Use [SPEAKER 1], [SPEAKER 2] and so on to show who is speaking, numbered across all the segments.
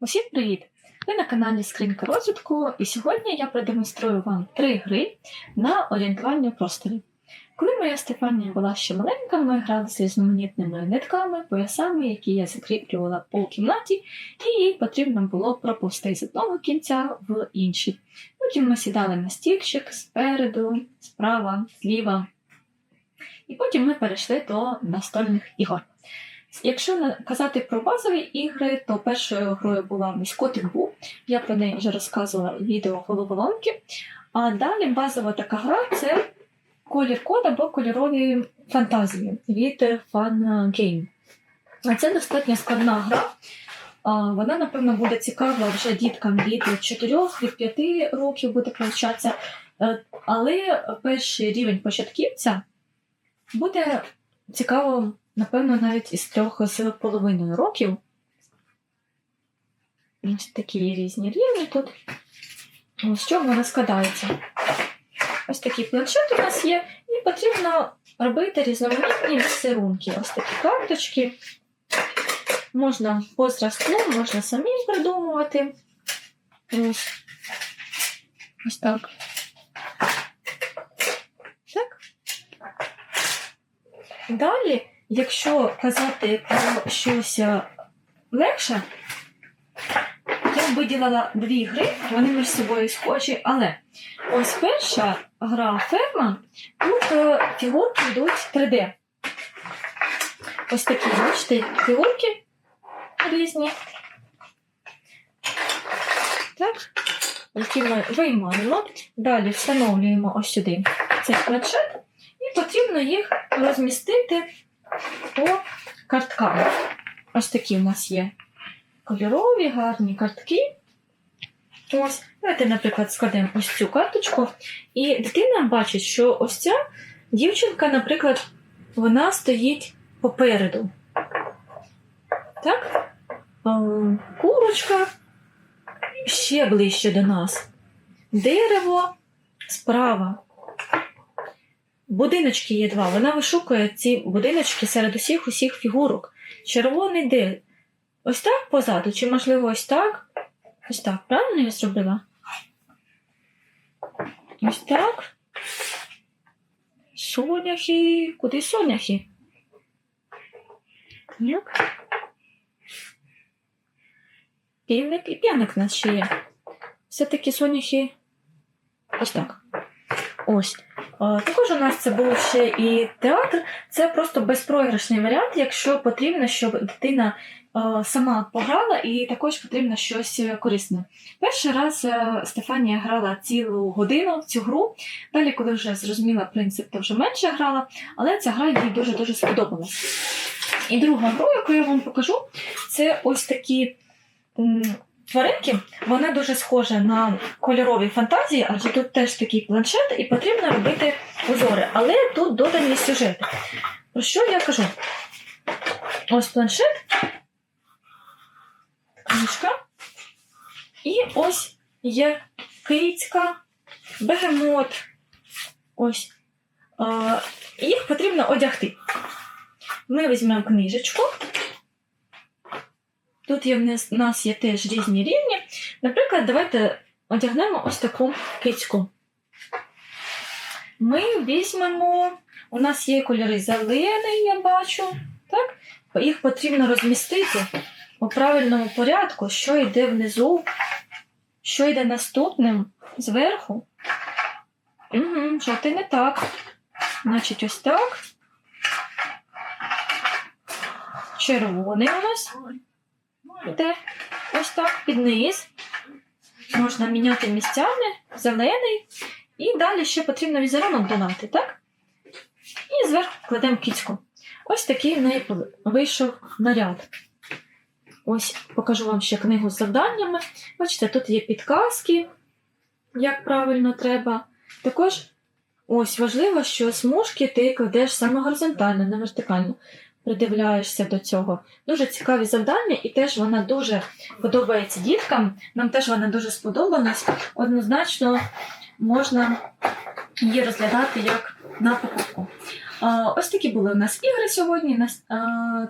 [SPEAKER 1] Усім привіт! Ви на каналі Скринька розвитку, і сьогодні я продемонструю вам три гри на орієнтуванні в просторі. Коли моя Стефанія була ще маленька, ми грали з різноманітними нитками, поясами, які я закріплювала по кімнаті, і їй потрібно було пропусти з одного кінця в інший. Потім ми сідали на стільчик спереду, справа, зліва. І потім ми перейшли до настольних ігор. Якщо казати про базові ігри, то першою грою була Міськотик Бу. Я про неї вже розказувала в відео головоломки. А далі базова така гра це колір код або кольорові фантазії від Fun Game. А це достатньо складна гра. Вона, напевно, буде цікава вже діткам від 4 від 5 років буде навчатися. Е, Але перший рівень початківця буде цікаво, напевно, навіть із трьох з половиною років. Ось такі різні рівні тут. З чого вона складається? Ось такий планшет у нас є, і потрібно робити різноманітні візерунки. Ось такі карточки. Можна по зразку, можна самі придумувати. Ось, ось так. Так. Далі, якщо казати про щось е, легше, я виділила дві гри, вони між собою схожі, але ось перша гра ферма, тут е, фігурки йдуть 3D. Ось такі, бачите, фігурки різні. Так, які ми виймаємо. Далі встановлюємо ось сюди цей планшет, і потрібно їх розмістити по карткам. Ось такі у нас є кольорові, гарні картки. Ось, давайте, наприклад, складемо ось цю карточку. І дитина бачить, що ось ця дівчинка, наприклад, вона стоїть попереду. Так? Курочка ще ближче до нас. Дерево справа. Будиночки є два. Вона вишукує ці будиночки серед усіх усіх фігурок. Червоний де? Ось так позаду, чи можливо ось так? Ось так, правильно я зробила? Ось так. Соняхи. Куди соняхи? Як? Півник і п'яник в нас ще є. Все-таки соняхи. Ось так. Ось. А, Також у нас це був ще і театр. Це просто безпроіграшний варіант, якщо потрібно, щоб дитина сама пограла, і також потрібно щось е, корисне. Перший раз е, Стефанія грала цілу годину цю гру. Далі, коли вже зрозуміла принцип, то вже менше грала, але ця гра їй дуже-дуже сподобалась. І друга гра, яку я вам покажу, це ось такі. Тваринки, вона дуже схожа на кольорові фантазії, адже тут теж такий планшет, і потрібно робити узори. Але тут додані сюжети. Про що я кажу? Ось планшет, книжка, і ось є кицька, бегемот. Ось. Їх потрібно одягти. Ми візьмемо книжечку. Тут є в нас, є теж різні рівні. Наприклад, давайте одягнемо ось таку кицьку. Ми візьмемо, у нас є кольори зелений, я бачу. Так? Їх потрібно розмістити у правильному порядку, що йде внизу, що йде наступним зверху. Угу, жовтий не так. Значить, ось так. Червоний у нас йде ось так під низ. Можна міняти місцями, зелений. І далі ще потрібно візерунок додати, так? І зверху кладемо кіцьку. Ось такий в неї вийшов наряд. Ось покажу вам ще книгу з завданнями. Бачите, тут є підказки, як правильно треба. Також ось важливо, що смужки ти кладеш саме горизонтально, не вертикально. Придивляєшся до цього. Дуже цікаві завдання, і теж вона дуже подобається діткам. Нам теж вона дуже сподобалась. Однозначно можна її розглядати як на покупку. Ось такі були у нас ігри сьогодні.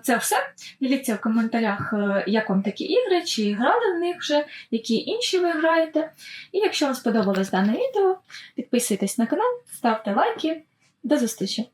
[SPEAKER 1] Це все. Діліться в коментарях, е, як вам такі ігри, чи грали в них вже, які інші ви граєте. І якщо вам сподобалось дане відео, підписуйтесь на канал, ставте лайки. До зустрічі!